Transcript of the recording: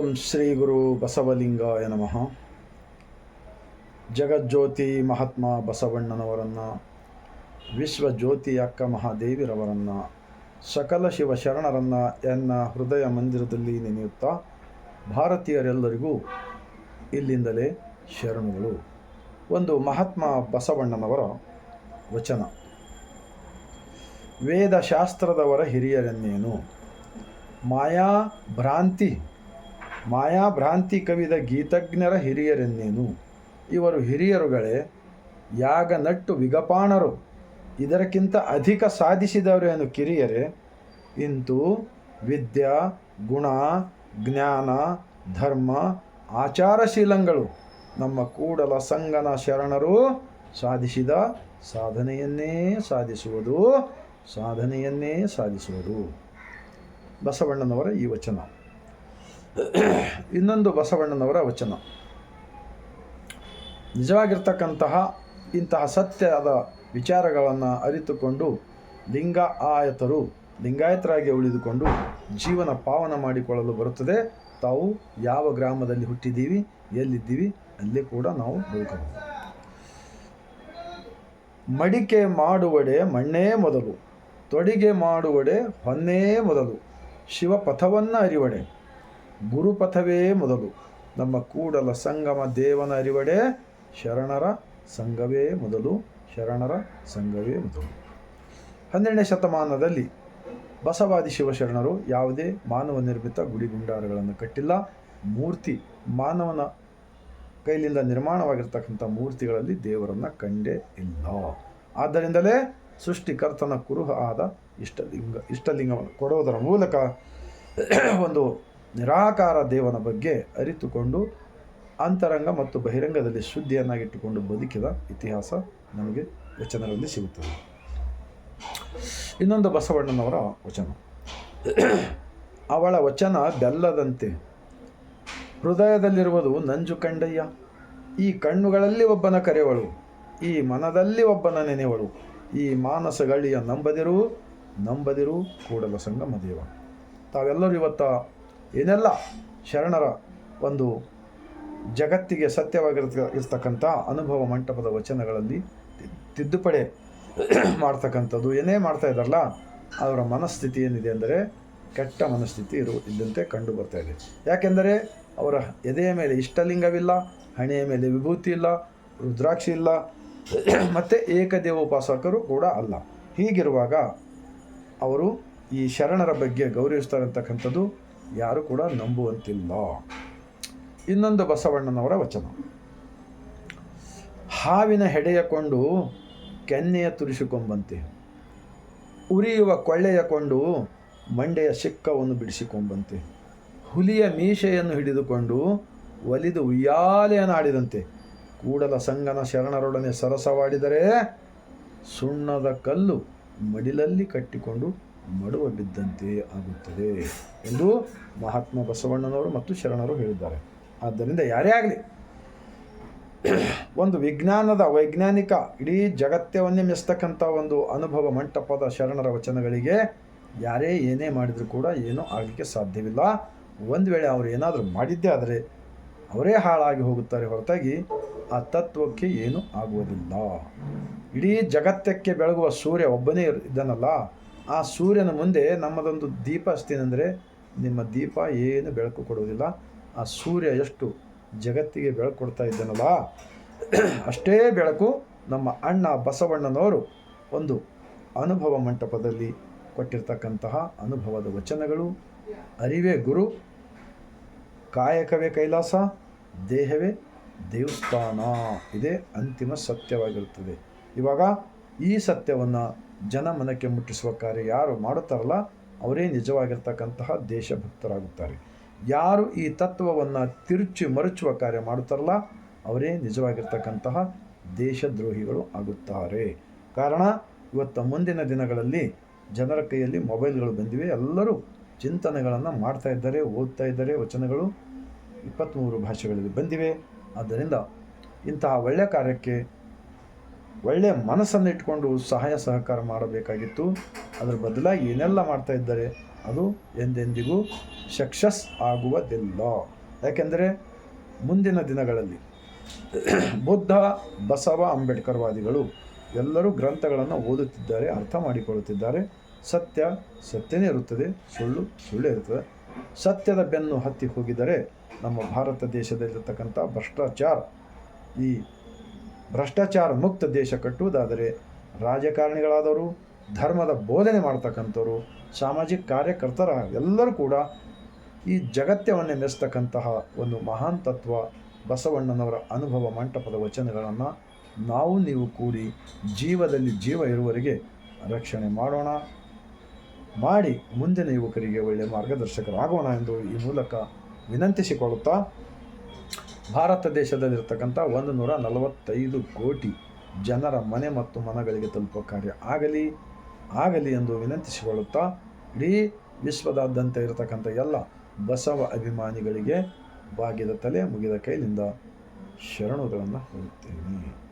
ಓಂ ಶ್ರೀ ಗುರು ಬಸವಲಿಂಗಾಯ ನಮಃ. ಜಗಜ್ಯೋತಿ ಮಹಾತ್ಮ ಬಸವಣ್ಣನವರನ್ನು, ವಿಶ್ವಜ್ಯೋತಿ ಅಕ್ಕ ಮಹಾದೇವಿರವರನ್ನು, ಸಕಲ ಶಿವ ಶರಣರನ್ನು ಎನ್ನ ಹೃದಯ ಮಂದಿರದಲ್ಲಿ ನೆನೆಯುತ್ತಾ ಭಾರತೀಯರೆಲ್ಲರಿಗೂ ಇಲ್ಲಿಂದಲೇ ಶರಣುಗಳು. ಒಂದು ಮಹಾತ್ಮ ಬಸವಣ್ಣನವರ ವಚನ. ವೇದಶಾಸ್ತ್ರದವರ ಹಿರಿಯರನ್ನೇನು? ಮಾಯಾ ಭ್ರಾಂತಿ ಮಾಯಾ ಭ್ರಾಂತಿ ಕವಿದ ಗೀತಜ್ಞರ ಹಿರಿಯರೆನ್ನೇನು? ಇವರು ಹಿರಿಯರುಗಳೇ, ಯಾಗ ನಟ್ಟು ವಿಗಪಾಣರು. ಇದಕ್ಕಿಂತ ಅಧಿಕ ಸಾಧಿಸಿದವರೇನು ಕಿರಿಯರೇ? ಇಂತು ವಿದ್ಯಾ, ಗುಣ, ಜ್ಞಾನ, ಧರ್ಮ, ಆಚಾರಶೀಲಂಗಳು. ನಮ್ಮ ಕೂಡಲ ಸಂಗನ ಶರಣರು ಸಾಧಿಸಿದ ಸಾಧನೆಯನ್ನೇ ಸಾಧಿಸುವುದು ಸಾಧನೆಯನ್ನೇ ಸಾಧಿಸುವುದು. ಬಸವಣ್ಣನವರ ಈ ವಚನ. ಇನ್ನೊಂದು ಬಸವಣ್ಣನವರ ವಚನ. ನಿಜವಾಗಿರ್ತಕ್ಕಂತಹ ಇಂತಹ ಸತ್ಯದ ವಿಚಾರಗಳನ್ನು ಅರಿತುಕೊಂಡು ಲಿಂಗ ಆಯತರು ಲಿಂಗಾಯತರಾಗಿ ಉಳಿದುಕೊಂಡು ಜೀವನ ಪಾವನ ಮಾಡಿಕೊಳ್ಳಲು ಬರುತ್ತದೆ. ತಾವು ಯಾವ ಗ್ರಾಮದಲ್ಲಿ ಹುಟ್ಟಿದ್ದೀವಿ, ಎಲ್ಲಿದ್ದೀವಿ, ಅಲ್ಲಿ ಕೂಡ ನಾವು ಬದುಕಬಹುದು ಮಡಿಕೆ ಮಾಡುವಡೆ ಮಣ್ಣೇ ಮೊದಲು, ತೊಡಿಗೆ ಮಾಡುವಡೆ ಹೊನ್ನೇ ಮೊದಲು, ಶಿವಪಥವನ್ನು ಅರಿವಡೆ. ಗುರುಪಥವೇ ಮೊದಲು. ನಮ್ಮ ಕೂಡಲ ಸಂಗಮ ದೇವನ ಅರಿವಡೆ ಶರಣರ ಸಂಘವೇ ಮೊದಲು, ಶರಣರ ಸಂಘವೇ ಮೊದಲು. ಹನ್ನೆರಡನೇ ಶತಮಾನದಲ್ಲಿ ಬಸವಾದಿ ಶಿವಶರಣರು ಯಾವುದೇ ಮಾನವ ನಿರ್ಮಿತ ಗುಡಿ ಗುಂಡಾರಗಳನ್ನು ಕಟ್ಟಿಲ್ಲ. ಮೂರ್ತಿ ಮಾನವನ ಕೈಲಿಂದ ನಿರ್ಮಾಣವಾಗಿರ್ತಕ್ಕಂಥ ಮೂರ್ತಿಗಳಲ್ಲಿ ದೇವರನ್ನು ಕಂಡೇ ಇಲ್ಲ. ಆದ್ದರಿಂದಲೇ ಸೃಷ್ಟಿಕರ್ತನ ಕುರುಹ ಆದ ಇಷ್ಟಲಿಂಗ, ಇಷ್ಟಲಿಂಗವನ್ನು ಕೊಡೋದರ ಮೂಲಕ ಒಂದು ನಿರಾಕಾರ ದೇವನ ಬಗ್ಗೆ ಅರಿತುಕೊಂಡು ಅಂತರಂಗ ಮತ್ತು ಬಹಿರಂಗದಲ್ಲಿ ಶುದ್ಧಿಯನ್ನಾಗಿಟ್ಟುಕೊಂಡು ಬದುಕಿದ ಇತಿಹಾಸ ನಮಗೆ ವಚನಗಳಲ್ಲಿ ಸಿಗುತ್ತದೆ. ಇನ್ನೊಂದು ಬಸವಣ್ಣನವರ ವಚನ. ಅವಳ ವಚನ ಬೆಲ್ಲದಂತೆ. ಹೃದಯದಲ್ಲಿರುವುದು ನಂಜು ಕಂಡಯ್ಯ. ಈ ಕಣ್ಣುಗಳಲ್ಲಿ ಒಬ್ಬನ ಕರೆವಳು, ಈ ಮನದಲ್ಲಿ ಒಬ್ಬನ ನೆನೆವಳು. ಈ ಮಾನಸಗಳಿಯ ನಂಬದಿರು ನಂಬದಿರು ಕೂಡಲ ಸಂಗಮ ದೇವ. ತಾವೆಲ್ಲರೂ ಇವತ್ತ ಏನೆಲ್ಲ ಶರಣರ ಒಂದು ಜಗತ್ತಿಗೆ ಸತ್ಯವಾಗಿರ್ತ ಇರ್ತಕ್ಕಂಥ ಅನುಭವ ಮಂಟಪದ ವಚನಗಳಲ್ಲಿ ತಿದ್ದುಪಡಿ ಮಾಡ್ತಕ್ಕಂಥದ್ದು. ಏನೇ ಮಾಡ್ತಾ ಇದ್ದಾರಲ್ಲ, ಅವರ ಮನಸ್ಥಿತಿ ಏನಿದೆ ಅಂದರೆ ಕೆಟ್ಟ ಮನಸ್ಥಿತಿ ಇರು, ಇದ್ದಂತೆ ಕಂಡು ಬರ್ತಾ ಇದೆ. ಯಾಕೆಂದರೆ ಅವರ ಎದೆಯ ಮೇಲೆ ಇಷ್ಟಲಿಂಗವಿಲ್ಲ, ಹಣೆಯ ಮೇಲೆ ವಿಭೂತಿ ಇಲ್ಲ, ರುದ್ರಾಕ್ಷಿ ಇಲ್ಲ, ಮತ್ತು ಏಕದೇವೋಪಾಸಕರು ಕೂಡ ಅಲ್ಲ. ಹೀಗಿರುವಾಗ ಅವರು ಈ ಶರಣರ ಬಗ್ಗೆ ಗೌರವಿಸ್ತಾರೆ ಅಂತಕ್ಕಂಥದ್ದು ಯಾರು ಕೂಡ ನಂಬುವಂತಿಲ್ಲ. ಇನ್ನೊಂದು ಬಸವಣ್ಣನವರ ವಚನ. ಹಾವಿನ ಹೆಡೆಯ ಕೊಂಡು ಕೆನ್ನೆಯ ತುರಿಸಿಕೊಂಬಂತೆ. ಉರಿಯುವ ಕೊಳ್ಳೆಯ ಕೊಂಡು ಮಂಡೆಯ ಸಿಕ್ಕವನ್ನು ಬಿಡಿಸಿಕೊಂಬಂತೆ. ಹುಲಿಯ ಮೀಸೆಯನ್ನು ಹಿಡಿದುಕೊಂಡು ಒಲಿದು ಉಯ್ಯಾಲೆಯನ್ನಾಡಿದಂತೆ ಕೂಡಲ ಸಂಗನ ಶರಣರೊಡನೆ ಸರಸವಾಡಿದರೆ ಸುಣ್ಣದ ಕಲ್ಲು ಮಡಿಲಲ್ಲಿ ಕಟ್ಟಿಕೊಂಡು ಮಡುವ ಬಿದ್ದಂತೆ ಆಗುತ್ತದೆ ಎಂದು ಮಹಾತ್ಮ ಬಸವಣ್ಣನವರು ಮತ್ತು ಶರಣರು ಹೇಳಿದ್ದಾರೆ. ಆದ್ದರಿಂದ ಯಾರೇ ಆಗಲಿ, ಒಂದು ವಿಜ್ಞಾನದ ವೈಜ್ಞಾನಿಕ ಇಡೀ ಜಗತ್ತವನ್ನೇ ಮೆಸ್ತಕ್ಕಂಥ ಒಂದು ಅನುಭವ ಮಂಟಪದ ಶರಣರ ವಚನಗಳಿಗೆ ಯಾರೇ ಏನೇ ಮಾಡಿದರೂ ಕೂಡ ಏನೂ ಆಗಲಿಕ್ಕೆ ಸಾಧ್ಯವಿಲ್ಲ. ಒಂದು ವೇಳೆ ಅವರು ಏನಾದರೂ ಮಾಡಿದ್ದೇ ಆದರೆ ಅವರೇ ಹಾಳಾಗಿ ಹೋಗುತ್ತಾರೆ ಹೊರತಾಗಿ ಆ ತತ್ವಕ್ಕೆ ಏನೂ ಆಗುವುದಿಲ್ಲ. ಇಡೀ ಜಗತ್ತಕ್ಕೆ ಬೆಳಗುವ ಸೂರ್ಯ ಒಬ್ಬನೇ ಇದ್ದಾನಲ್ಲ ಆ ಸೂರ್ಯನ ಮುಂದೆ ನಮ್ಮದೊಂದು ದೀಪ ಅಷ್ಟೇನೆಂದರೆ ನಿಮ್ಮ ದೀಪ ಏನು ಬೆಳಕು ಕೊಡುವುದಿಲ್ಲ. ಆ ಸೂರ್ಯ ಎಷ್ಟು ಜಗತ್ತಿಗೆ ಬೆಳಕು ಕೊಡ್ತಾ ಇದ್ದಾನಲ್ಲ. ಅಷ್ಟೇ ಬೆಳಕು ನಮ್ಮ ಅಣ್ಣ ಬಸವಣ್ಣನವರು ಒಂದು ಅನುಭವ ಮಂಟಪದಲ್ಲಿ ಕೊಟ್ಟಿರ್ತಕ್ಕಂತಹ ಅನುಭವದ ವಚನಗಳು. ಅರಿವೇ ಗುರು, ಕಾಯಕವೇ ಕೈಲಾಸ, ದೇಹವೇ ದೇವಸ್ಥಾನ ಇದೇ ಅಂತಿಮ ಸತ್ಯವಾಗಿರುತ್ತದೆ. ಇವಾಗ ಈ ಸತ್ಯವನ್ನು ಜನಮನಕ್ಕೆ ಮುಟ್ಟಿಸುವ ಕಾರ್ಯ ಯಾರು ಮಾಡುತ್ತಾರಲ್ಲ, ಅವರೇ ನಿಜವಾಗಿರ್ತಕ್ಕಂತಹ ದೇಶಭಕ್ತರಾಗುತ್ತಾರೆ. ಯಾರು ಈ ತತ್ವವನ್ನು ತಿರುಚಿ ಮರುಚುವ ಕಾರ್ಯ ಮಾಡುತ್ತಾರಲ್ಲ, ಅವರೇ ನಿಜವಾಗಿರ್ತಕ್ಕಂತಹ ದೇಶದ್ರೋಹಿಗಳು ಆಗುತ್ತಾರೆ. ಕಾರಣ, ಇವತ್ತು ಮುಂದಿನ ದಿನಗಳಲ್ಲಿ ಜನರ ಕೈಯಲ್ಲಿ ಮೊಬೈಲ್ಗಳು ಬಂದಿವೆ. ಎಲ್ಲರೂ ಚಿಂತನೆಗಳನ್ನು ಮಾಡ್ತಾ ಇದ್ದಾರೆ, ಓದ್ತಾ ಇದ್ದಾರೆ. ವಚನಗಳು ಇಪ್ಪತ್ತ್ಮೂರು ಭಾಷೆಗಳಲ್ಲಿ ಬಂದಿವೆ. ಆದ್ದರಿಂದ ಇಂತಹ ಒಳ್ಳೆಯ ಕಾರ್ಯಕ್ಕೆ ಒಳ್ಳೆಯ ಮನಸ್ಸನ್ನು ಇಟ್ಕೊಂಡು ಸಹಾಯ ಸಹಕಾರ ಮಾಡಬೇಕಾಗಿತ್ತು. ಅದರ ಬದಲಾಗಿ ಏನೆಲ್ಲ ಮಾಡ್ತಾ ಇದ್ದಾರೆ, ಅದು ಎಂದೆಂದಿಗೂ ಸಕ್ಸಸ್ ಆಗುವುದಿಲ್ಲ. ಯಾಕೆಂದರೆ ಮುಂದಿನ ದಿನಗಳಲ್ಲಿ ಬುದ್ಧ, ಬಸವ, ಅಂಬೇಡ್ಕರ್ವಾದಿಗಳು ಎಲ್ಲರೂ ಗ್ರಂಥಗಳನ್ನು ಓದುತ್ತಿದ್ದಾರೆ, ಅರ್ಥ ಮಾಡಿಕೊಳ್ಳುತ್ತಿದ್ದಾರೆ. ಸತ್ಯ ಸತ್ಯನೇ ಇರುತ್ತದೆ, ಸುಳ್ಳು ಸುಳ್ಳೇ ಇರುತ್ತದೆ. ಸತ್ಯದ ಬೆನ್ನು ಹತ್ತಿ ಹೋಗಿದರೆ ನಮ್ಮ ಭಾರತ ದೇಶದಲ್ಲಿರ್ತಕ್ಕಂಥ ಭ್ರಷ್ಟಾಚಾರ, ಈ ಭ್ರಷ್ಟಾಚಾರ ಮುಕ್ತ ದೇಶ ಕಟ್ಟುವುದಾದರೆ ರಾಜಕಾರಣಿಗಳಾದವರು, ಧರ್ಮದ ಬೋಧನೆ ಮಾಡ್ತಕ್ಕಂಥವ್ರು, ಸಾಮಾಜಿಕ ಕಾರ್ಯಕರ್ತರ ಎಲ್ಲರೂ ಕೂಡ ಈ ಜಗತ್ಯವನ್ನೇ ಮೆಸ್ತಕ್ಕಂತಹ ಒಂದು ಮಹಾನ್ ತತ್ವ ಬಸವಣ್ಣನವರ ಅನುಭವ ಮಂಟಪದ ವಚನಗಳನ್ನು ನಾವು ನೀವು ಕೂಡಿ ಜೀವದಲ್ಲಿ ಜೀವ ಇರುವರಿಗೆ ರಕ್ಷಣೆ ಮಾಡೋಣ. ಮಾಡಿ ಮುಂದಿನ ಯುವಕರಿಗೆ ಒಳ್ಳೆಯ ಮಾರ್ಗದರ್ಶಕರಾಗೋಣ ಎಂದು ಈ ಮೂಲಕ ವಿನಂತಿಸಿಕೊಳ್ಳುತ್ತಾ ಭಾರತ ದೇಶದಲ್ಲಿರ್ತಕ್ಕಂಥ ಒಂದು ನೂರ ನಲವತ್ತೈದು ಕೋಟಿ ಜನರ ಮನೆ ಮತ್ತು ಮನಗಳಿಗೆ ತಲುಪುವ ಕಾರ್ಯ ಆಗಲಿ ಆಗಲಿ ಎಂದು ವಿನಂತಿಸಿಕೊಳ್ಳುತ್ತಾ ಇಡೀ ವಿಶ್ವದಾದ್ಯಂತ ಇರತಕ್ಕಂಥ ಎಲ್ಲ ಬಸವ ಅಭಿಮಾನಿಗಳಿಗೆ ಬಾಗಿದ ತಲೆ ಮುಗಿದ ಕೈಲಿಂದ ಶರಣುಗಳನ್ನು ಹೇಳುತ್ತೇನೆ